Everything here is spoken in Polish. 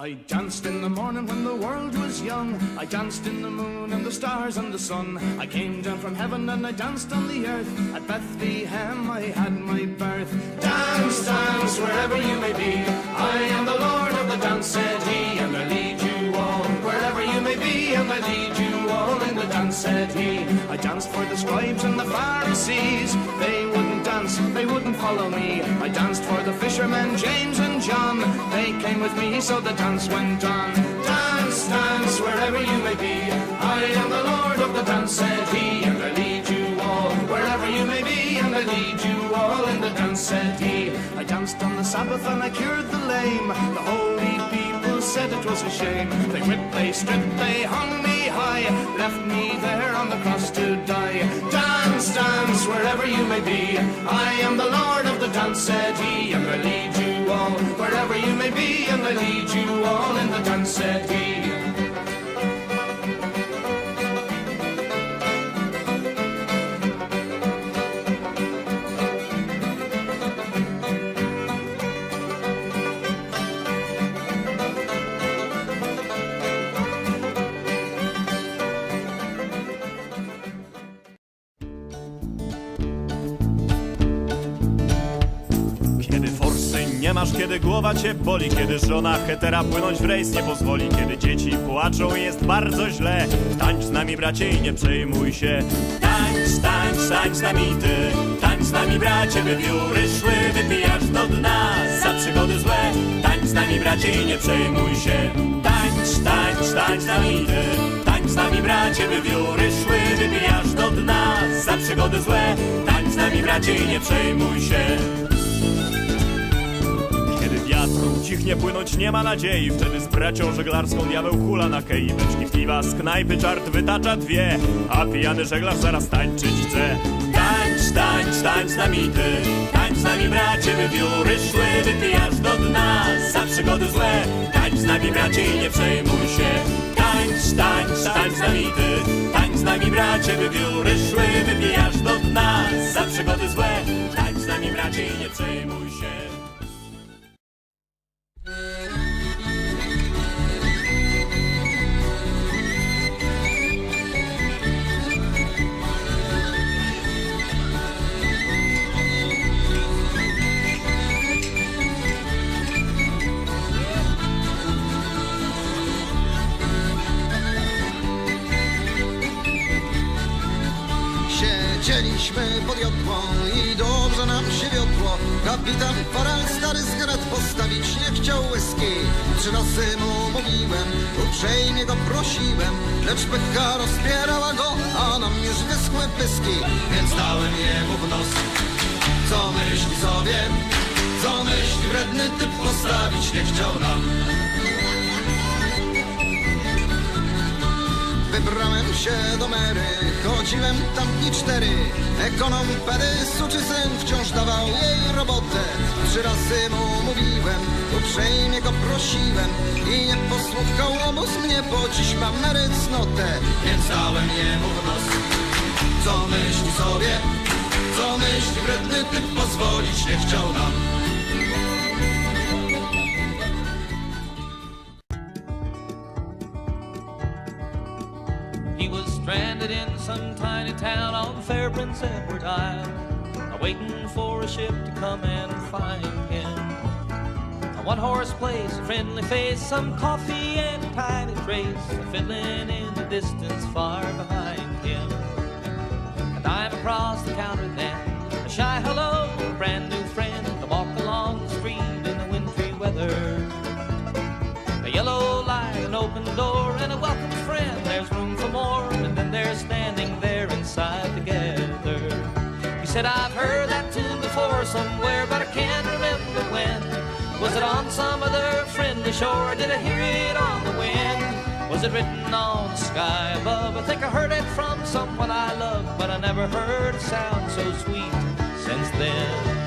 I danced in the morning when the world was young. I danced in the moon and the stars and the sun. I came down from heaven and I danced on the earth. At Bethlehem I had my birth. Dance, dance, wherever you may be. I am the Lord of the dance, said he, and I lead you all. Wherever you may be, and I lead you all in the dance, said he. I danced for the scribes and the Pharisees. They wouldn't dance, they wouldn't follow me. I danced for the fishermen, James and John. They came with me, so the dance went on. Dance, dance, wherever you may be. I am the Lord of the dance, said he, and I lead you all. Wherever you may be, and I lead you all in the dance, said he. I danced on the Sabbath and I cured the lame. The holy people said it was a shame. They whipped, they stripped, they hung me high, left me there on the cross to die. Dance, dance, wherever you may be. I am the Lord of the dance, said he, and I lead you may be, and I lead you all in the dance, said nie masz, kiedy głowa cię boli Kiedy żona hetera płynąć w rejs nie pozwoli Kiedy dzieci płaczą i jest bardzo źle. Tańcz z nami bracie i nie przejmuj się. Tańcz, tańcz, tańcz z nami ty Tańcz z nami bracie, by wióry szły Wypijasz do dna za przygody złe. Tańcz z nami bracie i nie przejmuj się. Tańcz, tańcz, tańcz z nami ty Tańcz z nami bracie, by wióry szły Wypijasz do dna za przygody złe. Tańcz z nami bracie i nie przejmuj się ucichnie płynąć nie ma nadziei. Wtedy z bracią żeglarską diabeł hula na kei. Beczki piwa z knajpy czart wytacza dwie. A pijany żeglarz zaraz tańczyć chce. Tańcz, tańcz, tańcz z nami ty Tańcz z nami bracie, by wióry szły Wypijasz do dna. Za przygody złe. Tańcz z nami bracie i nie przejmuj się. Tańcz, tańcz, tańcz z nami ty Tańcz z nami bracie, by wióry szły Wypijasz Pod jodłą i dobrze nam się wiodło. Kapitan Farel stary zgrad postawić nie chciał whisky. Trzy razy mu mówiłem, uprzejmie go prosiłem Lecz pycha rozpierała go, a nam już wyschły pyski. Więc dałem jemu w nos. Co myśli sobie, co myśli wredny typ postawić? Nie chciał nam się do Mary, chodziłem tam dni cztery. Ekonom pedy, suczy syn wciąż dawał jej robotę. Trzy razy mu mówiłem, uprzejmie go prosiłem I nie posłuchał obóz mnie, bo dziś mam Mary cnotę Więc dałem jemu w nos. Co myśli sobie, co myśli wredny typ? Pozwolić nie chciał nam He was stranded in some tiny town on fair Prince Edward Island, waiting for a ship to come and find him. A one horse place, a friendly face, some coffee and a tiny trace, a fiddling in the distance far behind him. A dime across the counter shore? or Did I hear it on the wind? Was it written on the sky above? I think I heard it from someone I love, but I never heard a sound so sweet since then.